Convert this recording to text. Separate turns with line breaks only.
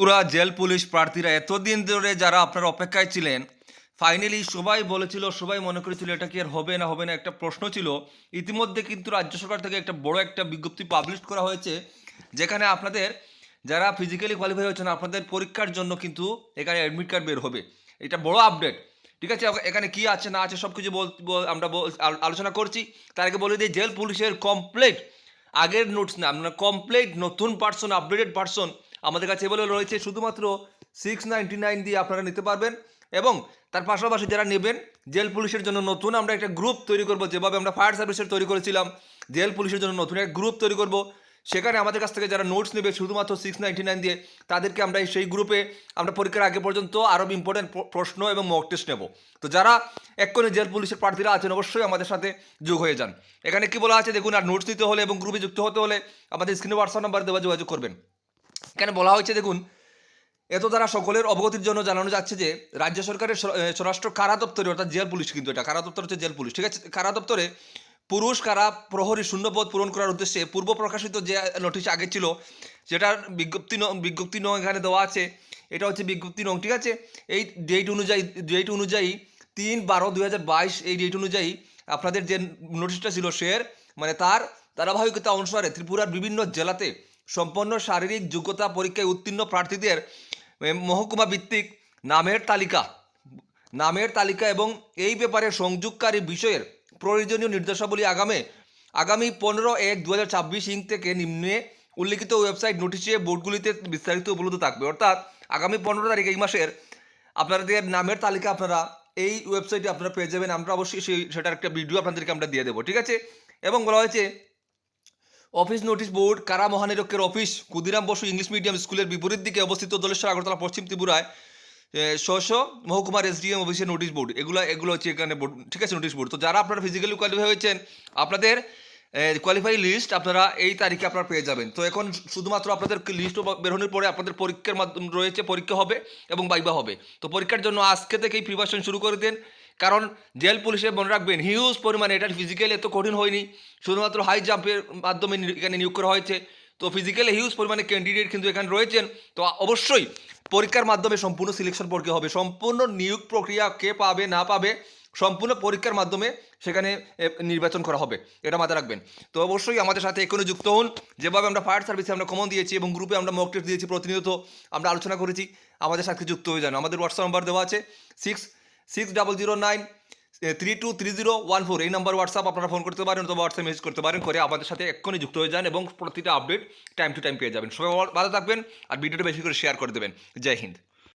পুরা jail police প্রার্থীরা এতদিন ধরে যারা আপনার অপেক্ষায় ছিলেন ফাইনালি সবাই বলেছিল, সবাই মনে করেছিল এটা কি আর হবে না হবে না একটা প্রশ্ন ছিল। ইতিমধ্যে কিন্তু রাজ্য সরকার থেকে একটা বড় একটা বিজ্ঞপ্তি পাবলিশ করা হয়েছে, যেখানে আপনাদের যারা ফিজিক্যালি কোয়ালিফাই হয়েছেন, আপনাদের পরীক্ষার জন্য কিন্তু এখানে অ্যাডমিট কার্ড বের হবে। এটা বড় আপডেট ঠিক আছে এখানে কি আছে, না আছে সব কিছু আমরা আলোচনা করছি। তার আগে বলে দিই, জেল পুলিশের কমপ্লিট আগের নোটস না আপনার কমপ্লিট নতুন পার্সন আপডেটেড পার্সন আমাদের কাছে বলে রয়েছে শুধুমাত্র সিক্স নাইন দিয়ে আপনারা নিতে পারবেন এবং তার পাশাপাশি যারা নেবেন, জেল পুলিশের জন্য নতুন আমরা একটা গ্রুপ তৈরি করব, যেভাবে আমরা ফায়ার সার্ভিসের তৈরি করেছিলাম, জেল পুলিশের জন্য নতুন একটা গ্রুপ তৈরি করব। সেখানে আমাদের কাছ থেকে যারা নোটস নেবে শুধুমাত্র সিক্স নাইন দিয়ে, তাদেরকে আমরা সেই গ্রুপে আমরা পরীক্ষার আগে পর্যন্ত আরও ইম্পর্টেন্ট প্রশ্ন এবং মক টেস্ট নেব। তো যারা এক্ষুনি জেল পুলিশের প্রার্থীরা আছেন অবশ্যই আমাদের সাথে যোগ হয়ে যান। এখানে কি বলা আছে দেখুন, আর নোটস নিতে হলে এবং গ্রুপে যুক্ত হতে হলে আমাদের স্ক্রিনে হোয়াটসঅ্যাপ নাম্বার দেওয়া যোগাযোগ করবেন। এখানে বলা হয়েছে দেখুন, এত দ্বারা সকলের অবগতির জন্য জানানো যাচ্ছে যে রাজ্য সরকারের স্বরাষ্ট্র কারা দপ্তরে অর্থাৎ জেল পুলিশ কিন্তু এটা, কারা দপ্তর হচ্ছে জেল পুলিশ, ঠিক আছে? কারা দপ্তরে পুরুষ, কারা প্রহরী শূন্যপদ পূরণ করার উদ্দেশ্যে পূর্ব প্রকাশিত যে নোটিশ আগে ছিল, যেটার বিজ্ঞপ্তি বিজ্ঞপ্তি নং এখানে দেওয়া আছে, এটা হচ্ছে বিজ্ঞপ্তি নং, ঠিক আছে? এই ডেট অনুযায়ী ডেট অনুযায়ী তিন বারো দুই এই ডেট অনুযায়ী আপনাদের যে নোটিশটা ছিল শের মানে তার ধারাবাহিকতা অনুসারে ত্রিপুরার বিভিন্ন জেলাতে সম্পন্ন শারীরিক যোগ্যতা পরীক্ষায় উত্তীর্ণ প্রার্থীদের মহকুমা ভিত্তিক নামের তালিকা। নামের তালিকা এবং এই ব্যাপারে সংযোগকারী বিষয়ের প্রয়োজনীয় নির্দেশাবলী আগামী আগামী পনেরো এক দু হাজার ছাব্বিশ ইং থেকে নিম্নে উল্লিখিত ওয়েবসাইট নোটিশে বোর্ডগুলিতে বিস্তারিত উপলব্ধ থাকবে। অর্থাৎ আগামী পনেরো তারিখ এই মাসের আপনাদের নামের তালিকা আপনারা এই ওয়েবসাইটে আপনারা পেয়ে যাবেন। আমরা অবশ্যই সেই, সেটার একটা ভিডিও আপনাদেরকে আমরা দিয়ে দেবো। ঠিক আছে? এবং বলা হয়েছে অফিস নোটিশ বোর্ড, কারা মহানিরক্ষের office, Khudiram Basu English medium স্কুলের বিপরীত দিকে অবস্থিত দলেশ্বর আগরতলা পশ্চিম ত্রিপুরায় স্ব মহকুমার এসডিএম অফিসের নোটিশ বোর্ড। এগুলো এগুলো হচ্ছে এখানে বোর্ড, ঠিক আছে, নোটিশ বোর্ড। তো যারা আপনারা ফিজিক্যালি কোয়ালিফাই হয়েছেন, আপনাদের কোয়ালিফাই লিস্ট আপনারা এই তারিখে আপনারা পেয়ে যাবেন। তো এখন শুধুমাত্র আপনাদের লিস্ট বেরোনোর পরে আপনাদের পরীক্ষার মাধ্যম রয়েছে, পরীক্ষা হবে এবং বাইবা হবে। তো পরীক্ষার জন্য আজকে থেকেই প্রিপারেশন শুরু করে দেন। কারণ জেল পুলিশে মনে রাখবেন হিউজ পরিমাণে এটা ফিজিক্যালি এত কঠিন হয়নি। শুধুমাত্র হাই জাম্পের মাধ্যমে এখানে নিয়োগ করা হয়েছে। তো ফিজিক্যালি হিউজ পরিমাণে ক্যান্ডিডেট কিন্তু এখানে রয়েছেন। তো অবশ্যই পরীক্ষার মাধ্যমে সম্পূর্ণ সিলেকশন প্রক্রিয়া হবে। সম্পূর্ণ নিয়োগ প্রক্রিয়া কে পাবে, না পাবে, সম্পূর্ণ পরীক্ষার মাধ্যমে সেখানে নির্বাচন করা হবে। এটা মাথায় রাখবেন। তো অবশ্যই আমাদের সাথে এখনই যুক্ত হন। যেভাবে আমরা ফায়ার সার্ভিসে আমরা কমন দিয়েছি এবং গ্রুপে আমরা মক টেস্ট দিয়েছি প্রতিনিয়ত, আমরা আলোচনা করেছি। আমাদের সাথে যুক্ত হয়ে যান। আমাদের হোয়াটসঅ্যাপ নাম্বার দেওয়া আছে six six double zero nine three two three zero one four এই নাম্বার হোয়াটসঅ্যাপ আপনারা ফোন করতে পারেন অথবা হোয়াটসঅ্যাপ মেসেজ করতে পারেন করে আমাদের সাথে এক্ষুনি যুক্ত হয়ে যান এবং প্রতিটা আপডেট টাইম টু টাইম পেয়ে যাবেন। সবাই ভালো থাকবেন আর ভিডিওটা বেশি করে শেয়ার করে দেবেন। জয় হিন্দ।